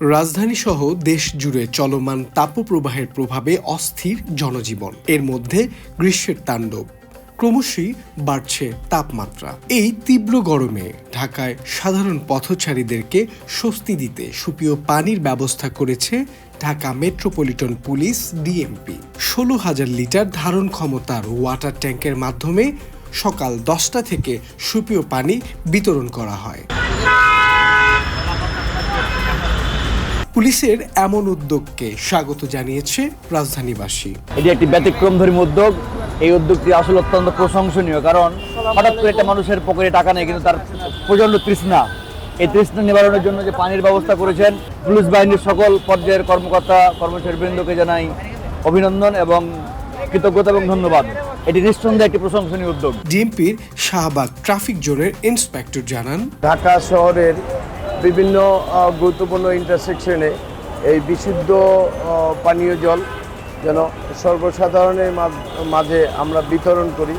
রাজধানী সহ দেশ জুড়ে চলমান তাপপ্রবাহের প্রভাবে অস্থির জনজীবন। এর মধ্যে গ্রীষ্মের তাণ্ডব। ক্রমশই বাড়ছে তাপমাত্রা। এই তীব্র গরমে ঢাকায় সাধারণ পথচারীদেরকে স্বস্তি দিতে সুপীয় পানির ব্যবস্থা করেছে ঢাকা মেট্রোপলিটন পুলিশ ডিএমপি। ষোলো হাজার লিটার ধারণ ক্ষমতার ওয়াটার ট্যাঙ্কের মাধ্যমে সকাল দশটা থেকে সুপীয় পানি বিতরণ করা হয়। পুলিশের এমন উদ্যোগকে স্বাগত জানিয়েছে রাজধানীবাসী। এটি একটি ব্যতিক্রমধর্মী উদ্যোগ। এই উদ্যোগটি আসলে অত্যন্ত প্রশংসনীয় কারণ হঠাৎ করে একটা মানুষের পকেটে টাকা নেই কিন্তু তার প্রচণ্ড তৃষ্ণা। এই তৃষ্ণা নিবারণের জন্য যে পানির ব্যবস্থা করেছেন পুলিশ বাহিনীর সকল পর্যায়ের কর্মকর্তা কর্মচারী বৃন্দকে জানাই অভিনন্দন এবং কৃতজ্ঞতা এবং ধন্যবাদ। এটি নিঃসন্দেহে একটি প্রশংসনীয় উদ্যোগ। ডিএমপির শাহবাগ ট্রাফিক জোনের ইন্সপেক্টর জানান ঢাকা শহরের বিভিন্ন গুরুত্বপূর্ণ ইন্টারসেকশনে এই বিশুদ্ধ পানীয় জল যেন সর্বসাধারণের মাঝ- আমরা বিতরণ করি।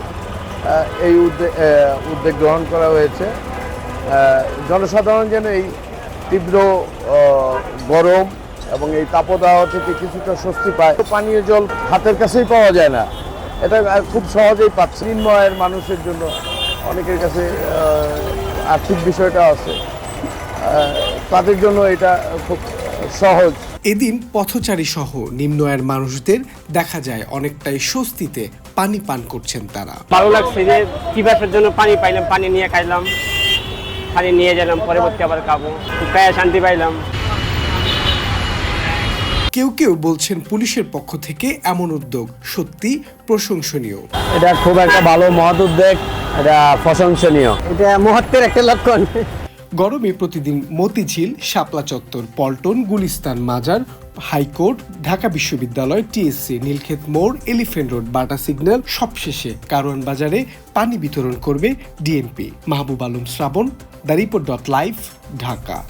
এই উদ্যোগ গ্রহণ করা হয়েছে। জনসাধারণ যেন এই তীব্র গরম এবং এই তাপদাহ থেকে কিছুটা স্বস্তি পায়। পানীয় জল হাতের কাছেই পাওয়া যায় না। এটা খুব সহজেই পাচ্ছে। নিম্নয়ের মানুষের জন্য অনেকের কাছে আর্থিক বিষয়টা আছে। তাদের জন্য এটা খুব সহজ। এদিন পথচারী সহ নিম্ন আয়ের মানুষদের দেখা যায় অনেকটাই স্বস্তিতে পানি পান করছেন তারা। ভালো লাগছে যে পিপাসার জন্য পানি পাইলাম পানি নিয়ে খাইলাম পানি নিয়ে গেলাম পরবর্তী আবার খাব। প্রায় শান্তি পাইলাম। কেউ কেউ বলছেন পুলিশের পক্ষ থেকে এমন উদ্যোগ সত্যি প্রশংসনীয়। এটা খুব একটা ভালো মহৎ উদ্যোগ এটা প্রশংসনীয়। এটা মুহূর্তের একটা লক্ষণ। গরমে প্রতিদিন মতিঝিল, শাপলা চত্বর, পল্টন, গুলিস্তান মাজার, হাইকোর্ট, ঢাকা বিশ্ববিদ্যালয়, টিএসসি, নীলক্ষেত মোড়, এলিফেন্ট রোড, বাটা সিগন্যাল সবশেষে কারওয়ান বাজারে পানি বিতরণ করবে DMP. Mahbub Alam Srabon, the report dot live, Dhaka.